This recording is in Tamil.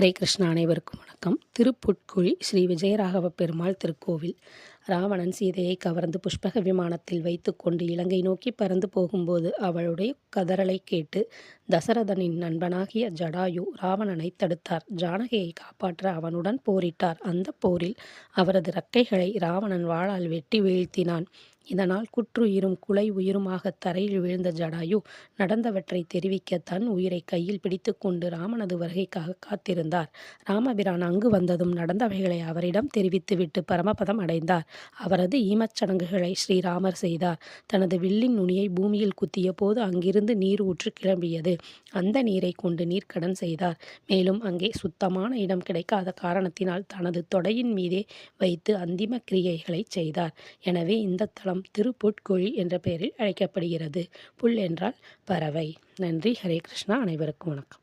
ஹரே கிருஷ்ணா அனைவருக்கும் வணக்கம். திருப்புட்குழி ஸ்ரீ விஜயராகவ பெருமாள் திருக்கோவில். ராவணன் சீதையை கவர்ந்து புஷ்பக விமானத்தில் வைத்துக்கொண்டு இலங்கை நோக்கி பறந்து போகும்போது அவளுடைய கதறலை கேட்டு தசரதனின் நண்பனாகிய ஜடாயு ராவணனை தடுத்தார். ஜானகியை காப்பாற்ற அவனுடன் போரிட்டார். அந்த போரில் அவரது ரக்கைகளை ராவணன் வாளால் வெட்டி வீழ்த்தினான். இதனால் குற்றுயிரும் குலை உயிருமாக தரையில் விழுந்த ஜடாயு நடந்தவற்றை தெரிவிக்க தன் உயிரை கையில் பிடித்து கொண்டு ராமனது வருகைக்காக காத்திருந்தார். ராமபிரான் அங்கு வந்ததும் நடந்தவைகளை அவரிடம் தெரிவித்துவிட்டு பரமபதம் அடைந்தார். அவரது ஈமச்சடங்குகளை ஸ்ரீராமர் செய்தார். தனது வில்லின் நுனியை பூமியில் குத்திய போது அங்கிருந்து நீர் ஊற்று கிளம்பியது. அந்த நீரை கொண்டு நீர்க்கடன் செய்தார். மேலும் அங்கே சுத்தமான இடம் கிடைக்காத காரணத்தினால் தனது தொடையின் மீதே வைத்து அந்திம கிரியைகளை செய்தார். எனவே இந்த தளம் தலம் திருப்புட்குழி என்ற பெயரில் அழைக்கப்படுகிறது. புல் என்றால் பறவை. நன்றி. ஹரே கிருஷ்ணா. அனைவருக்கும் வணக்கம்.